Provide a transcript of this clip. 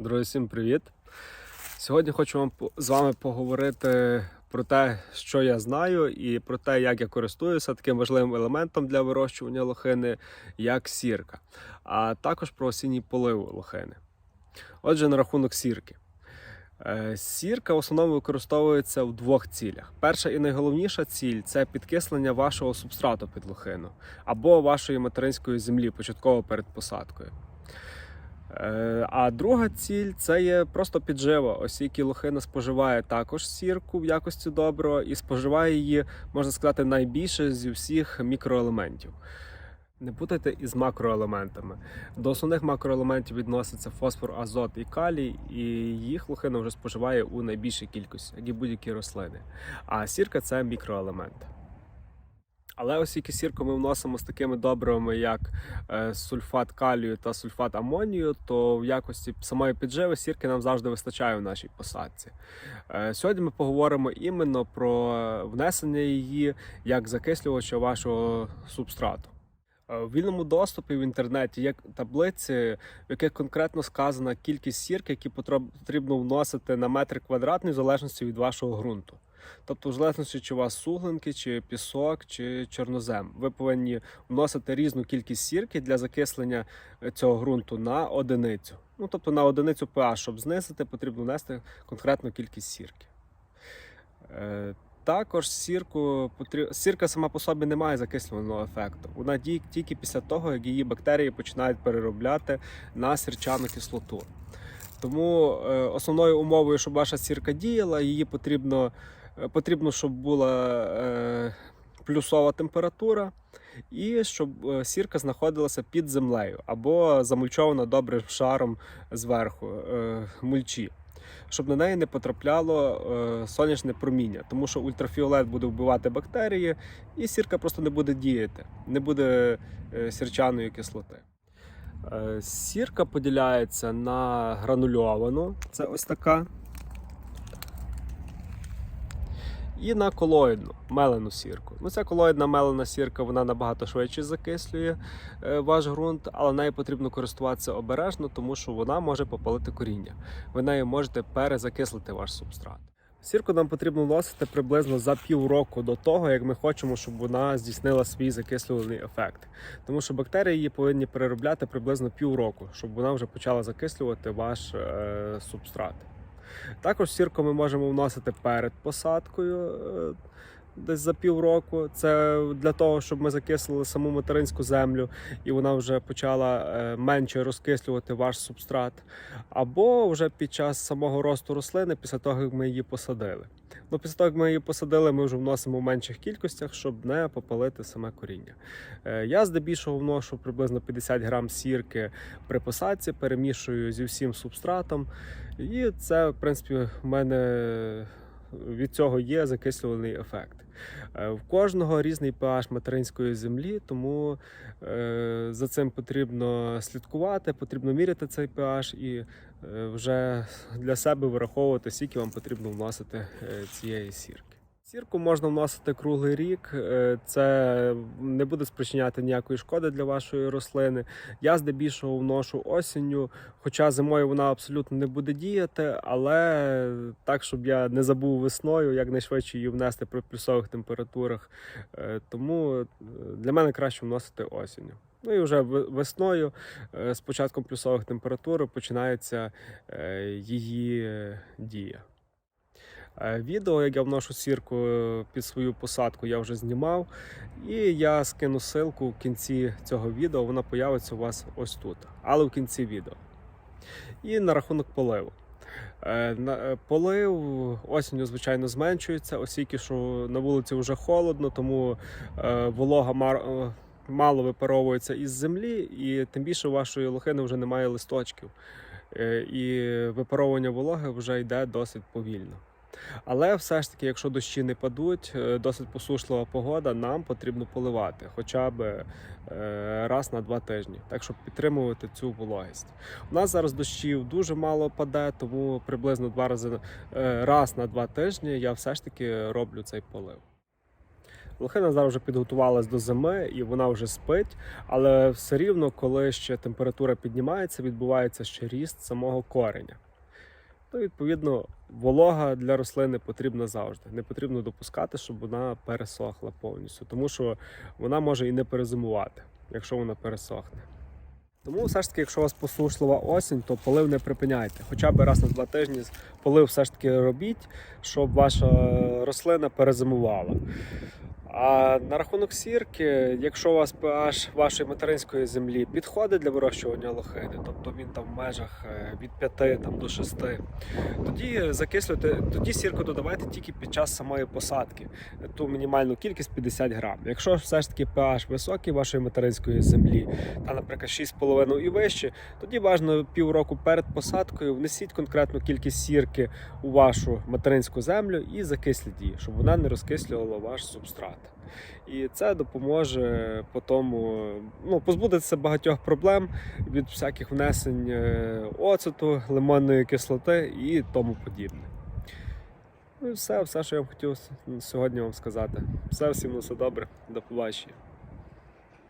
Друзі, всім привіт! Сьогодні хочу вам з вами поговорити про те, що я знаю, і про те, як я користуюся таким важливим елементом для вирощування лохини, як сірка, а також про осінній полив лохини. Отже, на рахунок сірки. Е, Сірка в основному використовується в двох цілях. Перша і найголовніша ціль це підкислення вашого субстрату під лохину або вашої материнської землі початково перед посадкою. Е, А друга ціль це є просто піджива. Оскільки лохина споживає також сірку в якості доброго і споживає її, можна сказати, найбільше зі всіх мікроелементів. Не путайте із макроелементами. До основних макроелементів відносяться фосфор, азот і калій, і їх лохина вже споживає у найбільшій кількості, як і будь-які рослини. А сірка це мікроелемент. Але оскільки сірку ми вносимо з такими добривами, як е, сульфат калію та сульфат амонію, то в якості самої підживи сірки нам завжди вистачає в нашій посадці. Е, Сьогодні ми поговоримо іменно про внесення її як закислювача вашого субстрату. Е, В вільному доступі в інтернеті є таблиці, в яких конкретно сказана кількість сірки, які потрібно вносити на метр квадратний в залежності від вашого ґрунту. Тобто, в залежності, чи у вас суглинки, чи пісок, чи чорнозем, ви повинні вносити різну кількість сірки для закислення е, цього ґрунту на одиницю. Ну тобто на одиницю pH, щоб знизити, потрібно внести конкретну кількість сірки. Е, Також сірку сірка сама по собі не має закислювального ефекту. Вона діє тільки після того, як її бактерії починають переробляти на сірчану кислоту. Тому е, основною умовою, щоб ваша сірка діяла, її потрібно, потрібно щоб була е, плюсова температура, і щоб е, сірка знаходилася під землею або замульчована добрим шаром зверху е, мульчі. Щоб на неї не потрапляло е, сонячне проміння, тому що ультрафіолет буде вбивати бактерії, і сірка просто не буде діяти, не буде е, сірчаної кислоти. Е, Сірка поділяється на гранульовану, це ось така. І на колоїдну мелену сірку. Ну, ця колоїдна мелена сірка вона набагато швидше закислює е, ваш ґрунт, але нею потрібно користуватися обережно, тому що вона може попалити коріння. Ви нею можете перезакислити ваш субстрат. Сірку нам потрібно вносити приблизно за півроку до того, як ми хочемо, щоб вона здійснила свій закислювальний ефект. Тому що бактерії її повинні переробляти приблизно півроку, щоб вона вже почала закислювати ваш е, субстрат. Також сірку ми можемо вносити перед посадкою. Десь за півроку це для того, щоб ми закислили саму материнську землю, і вона вже почала е, менше розкислювати ваш субстрат, або вже під час самого росту рослини, після того як ми її посадили. Ну, після того, як ми її посадили, ми вже вносимо в менших кількостях, щоб не попалити саме коріння. Е, Я здебільшого вношу приблизно 50 грам сірки при посадці, перемішую зі всім субстратом. І це, в принципі, в мене від цього є закислювальний ефект. Е, В кожного різний pH материнської землі, тому е, за цим потрібно слідкувати, потрібно міряти цей pH і е, вже для себе вираховувати, скільки вам потрібно вносити цієї сірки. Сірку можна вносити круглий рік, е, це не буде спричиняти ніякої шкоди для вашої рослини. Я здебільшого вношу осінню, хоча зимою вона абсолютно не буде діяти, але так, щоб я не забув весною, якнайшвидше її внести при плюсових температурах. Е, Тому е, для мене краще вносити осінню. Ну і вже весною, з початком плюсових температур, починається її дія. Е, Відео, як я вношу сірку е, під свою посадку, я вже знімав. І я скину ссылку в кінці цього відео, вона появиться у вас ось тут, але в кінці відео. І на рахунок поливу. Е, Полив осінню, звичайно, зменшується, оскільки що на вулиці вже холодно, тому волога мало випаровується із землі, і тим більше у вашої лохини вже немає листочків. І випаровування вологи вже йде досить повільно. Але все ж таки, якщо дощі не падуть, е, досить посушлива погода, нам потрібно поливати хоча б е, раз на два тижні, так щоб підтримувати цю вологість. У нас зараз дощів дуже мало паде, тому приблизно два рази е, раз на два тижні я все ж таки роблю цей полив. Лохина зараз вже підготувалась до зими і вона вже спить, але все рівно, коли ще температура піднімається, відбувається ще ріст самого кореня. То, відповідно, волога для рослини потрібна завжди. Не потрібно допускати, щоб вона пересохла повністю, тому що вона може і не перезимувати, якщо вона пересохне. Тому все ж таки, якщо у вас посушлива осінь, то полив не припиняйте. Хоча б раз на два тижні полив все ж таки робіть, щоб ваша рослина перезимувала. А на рахунок сірки, якщо у вас pH вашої материнської землі підходить для вирощування лохини, тобто він там в межах е, від 5 там, до 6, тоді закислюйте, тоді сірку додавайте тільки під час самої посадки, ту мінімальну кількість 50 грам. Якщо все ж таки pH високий вашої материнської землі, та, наприклад, 6,5 і вище, тоді бажано півроку перед посадкою внесіть конкретну кількість сірки у вашу материнську землю і закисліть її, щоб вона не розкислювала ваш субстрат. І це допоможе по ну, позбутися багатьох проблем від всяких внесень е, оцету, лимонної кислоти і тому подібне. Ну і все, все, що я хотів сьогодні вам сказати. Все, всім все добре, до побачення.